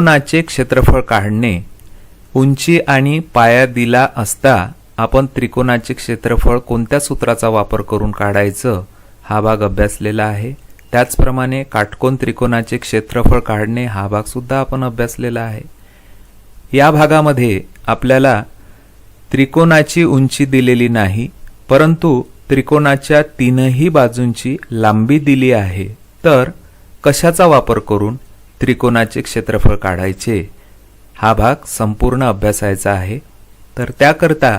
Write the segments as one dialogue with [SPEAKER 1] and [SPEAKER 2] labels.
[SPEAKER 1] त्रिकोणाचे क्षेत्रफळ काढणे उंची आणि पाया दिला असता आपण त्रिकोणाचे क्षेत्रफळ कोणत्या सूत्राचा वापर करून काढायचं हा भाग अभ्यासलेला आहे. त्याचप्रमाणे काटकोन त्रिकोणाचे क्षेत्रफळ काढणे हा भाग सुद्धा आपण अभ्यासलेला आहे. या भागामध्ये आपल्याला त्रिकोणाची उंची दिलेली नाही परंतु त्रिकोणाच्या तीनही बाजूंची लांबी दिली आहे. तर कशाचा वापर करून त्रिकोणाचे क्षेत्रफळ काढायचे हा भाग संपूर्ण अभ्यासायचा आहे. तर त्याकरता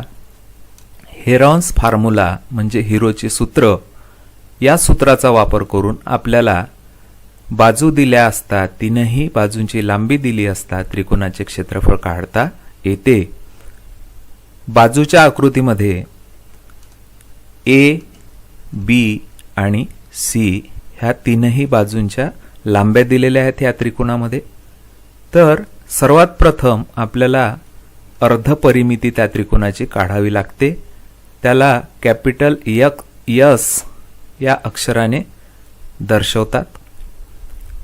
[SPEAKER 1] हेरॉन्स फार्मुला म्हणजे हिरोचे सूत्र या सूत्राचा वापर करून आपल्याला बाजू दिल्या असता तीनही बाजूंची लांबी दिली असता त्रिकोणाचे क्षेत्रफळ काढता येते. बाजूच्या आकृतीमध्ये ए बी आणि सी ह्या तीनही बाजूंच्या लांब्या दिलेल्या आहेत या त्रिकोणामध्ये. तर सर्वात प्रथम आपल्याला अर्धपरिमिती त्या त्रिकोणाची काढावी लागते. त्याला कॅपिटल यक यस या अक्षराने दर्शवतात.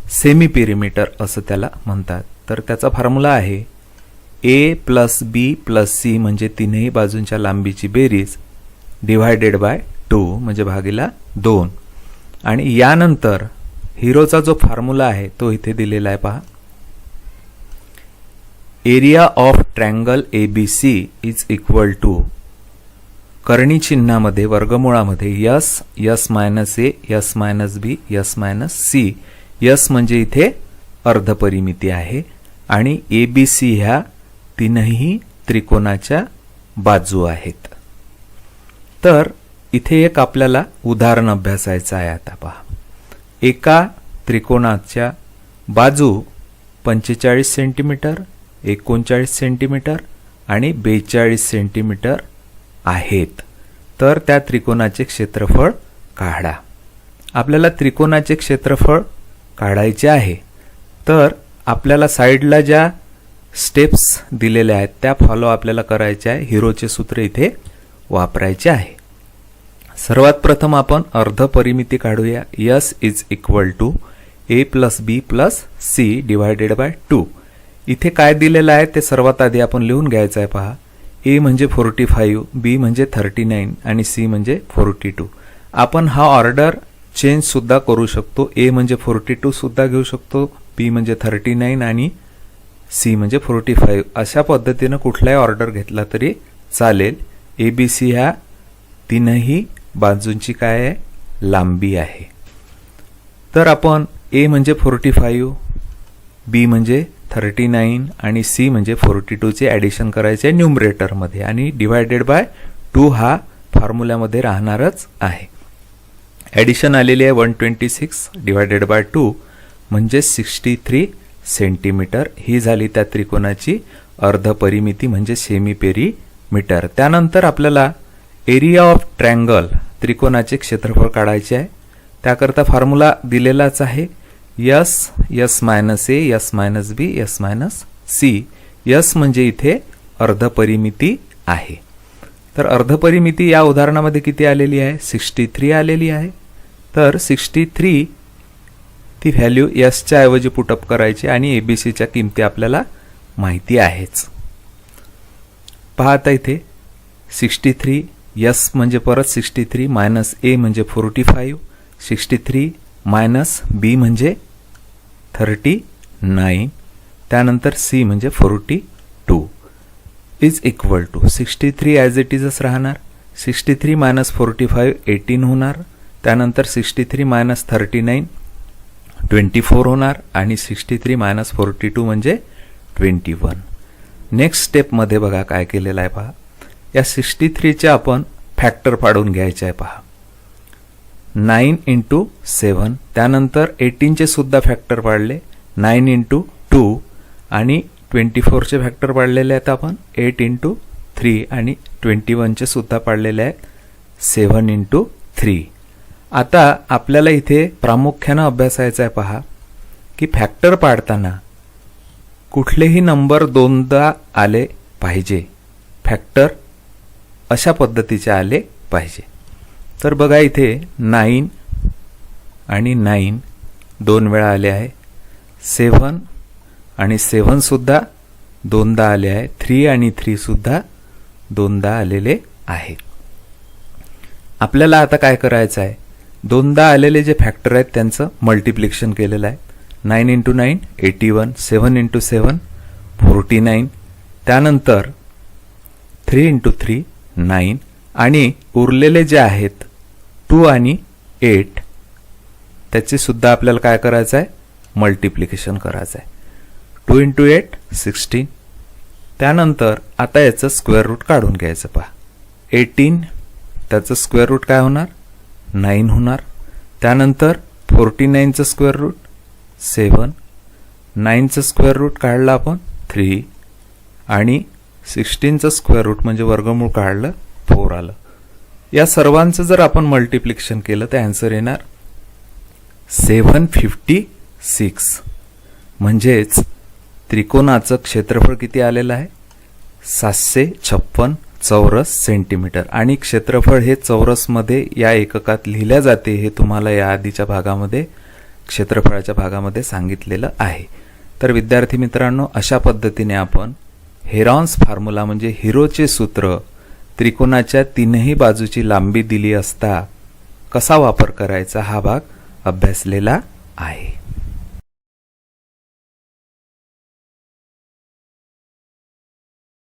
[SPEAKER 1] सेमी पेरिमीटर असं त्याला म्हणतात. तर त्याचा फॉर्म्युला आहे. A plus B plus C म्हणजे तीनही बाजूंच्या लांबीची बेरीज डिव्हायडेड बाय टू म्हणजे भागीला दोन. आणि यानंतर हिरोचा जो फॉर्म्युला आहे तो इथे दिलेला आहे पहा. Area of triangle A B C is equal to करणी चिन्हामध्ये वर्गमुळामध्ये S S minus A S minus B S minus C. S म्हणजे इथे अर्धपरिमिती आहे आणि ए बी सी ह्या तीनही त्रिकोणाच्या बाजू आहेत. तर इथे एक आपल्याला उदाहरण अभ्यासायचं आहे आता पहा. एका त्रिकोणाच्या बाजू पंचेचाळीस सेंटीमीटर एकोणचाळीस सेंटीमीटर आणि बेचाळीस सेंटीमीटर आहेत. तर त्या त्रिकोणाचे क्षेत्रफळ काढा. आपल्याला त्रिकोणाचे क्षेत्रफळ काढायचे आहे. तर आपल्याला साईडला ज्या स्टेप्स दिलेल्या आहेत त्या फॉलो आपल्याला करायच्या आहे. हिरोचे सूत्र इथे वापरायचे आहे. सर्वात प्रथम आपण अर्धपरिमिती काढूया. S is equal to A plus B plus C divided by two इथे काय दिलेलं आहे ते सर्वात आधी आपण लिहून घ्यायचं आहे पहा. ए म्हणजे फोर्टी फाईव्ह बी म्हणजे थर्टी नाईन आणि सी म्हणजे फोर्टी टू आपण हा ऑर्डर चेंज सुद्धा करू शकतो. ए म्हणजे फोर्टी टू सुद्धा घेऊ शकतो. बी म्हणजे थर्टी नाईन आणि सी म्हणजे फोर्टी फाईव्ह अशा पद्धतीनं कुठलाही ऑर्डर घेतला तरी चालेल. ए बी सी ह्या तीनही बाजूंची काय आहे? लांबी आहे. तर आपण ए म्हणजे फोर्टी फाईव्ह बी म्हणजे थर्टी नाईन आणि सी म्हणजे फोर्टी टूचे ॲडिशन करायचे न्यूमरेटरमध्ये आणि डिवायडेड बाय टू हा फॉर्म्युल्यामध्ये राहणारच आहे. ॲडिशन आलेली आहे one twenty six divided by two म्हणजे सिक्स्टी थ्री सेंटीमीटर ही झाली त्या त्रिकोणाची अर्धपरिमिती म्हणजे सेमी पेरी मीटर त्यानंतर आपल्याला एरिया ऑफ ट्रँगल त्रिकोणाचे क्षेत्रफळ काढायचे आहे. त्याकरता फॉर्म्युला दिलेलाच आहे. S S minus A S minus B S minus C. S म्हणजे इथे अर्धपरिमिती आहे. तर अर्धपरिमिती या उदाहरणामध्ये किती आलेली आहे? सिक्स्टी थ्री आलेली आहे. तर सिक्स्टी थ्री ती व्हॅल्यू यसच्या ऐवजी पुटअप करायची आणि एबीसीच्या किमती आपल्याला माहिती आहेच. पहा आता इथे सिक्स्टी थ्री यस म्हणजे परत सिक्स्टी थ्री मायनस ए म्हणजे forty five sixty three minus B म्हणजे थर्टी नाईन त्यानंतर सी म्हणजे forty two is equal to sixty three as it इजच राहणार. Sixty three minus forty five eighteen होणार. त्यानंतर sixty three minus thirty nine twenty four होणार. आणि sixty three minus forty two म्हणजे twenty one next स्टेपमध्ये बघा काय केलेलं आहे पहा. या सिक्स्टी थ्रीचे आपण फॅक्टर पाडून घ्यायचे आहे पहा. नाईन इंटू सेवन त्यानंतर एटीनचे सुद्धा फॅक्टर पाडले. नाईन इंटू टू आणि ट्वेंटी फोरचे फॅक्टर पाडलेले आहेत आपण. एट इंटू थ्री आणि ट्वेंटी वनचे सुद्धा पाडलेले आहेत. सेवन इंटू थ्री आता आपल्याला इथे प्रामुख्यानं अभ्यासायचं आहे पहा की फॅक्टर पाडताना कुठलेही नंबर दोनदा आले पाहिजे. फॅक्टर अशा पद्धतीचे आले पाहिजे. तर बघा इथे नाईन आणि नाईन दोन वेळा आले आहे. सेवन आणि सेव्हनसुद्धा दोनदा आले आहे. थ्री आणि थ्रीसुद्धा दोनदा आलेले आहे आपल्याला आता काय करायचं आहे? दोनदा आलेले जे फॅक्टर आहेत त्यांचं मल्टिप्लिकेशन केलेलं आहे. Nine into nine eighty one seven into seven forty nine त्यानंतर थ्री इंटू थ्री नाईन आणि उरलेले जे आहेत टू आणि एट त्याचेसुद्धा आपल्याला काय करायचं आहे मल्टिप्लिकेशन करायचं आहे टू इंटू एट सिक्स्टीन त्यानंतर आता याचं स्क्वेअर रूट काढून घ्यायचं पहा. एटीन त्याचं स्क्वेअर रूट काय होणार? नाईन होणार. त्यानंतर फोर्टी नाईनचं स्क्वेअर रूट सेवन नाईनचं स्क्वेअर रूट काढलं आपण थ्री. आणि सिक्स्टीनचं स्क्वेअर रूट म्हणजे वर्गमूळ काढलं फोर आलं. या सर्वांचं जर आपण मल्टिप्लिकेशन केलं तर ॲन्सर येणार सेवन फिफ्टी सिक्स. म्हणजेच त्रिकोणाचं क्षेत्रफळ किती आलेलं आहे? सातशे छप्पन चौरस सेंटीमीटर. आणि क्षेत्रफळ हे चौरसमध्ये या एककात लिहिल्या जाते हे तुम्हाला या आधीच्या भागामध्ये क्षेत्रफळाच्या भागामध्ये सांगितलेलं आहे. तर विद्यार्थी मित्रांनो अशा पद्धतीने आपण हेरॉन्स फॉर्म्युला म्हणजे हिरोचे सूत्र त्रिकोणाच्या तीनही बाजूची लांबी दिली असता कसा वापर करायचा हा भाग अभ्यासलेला आहे.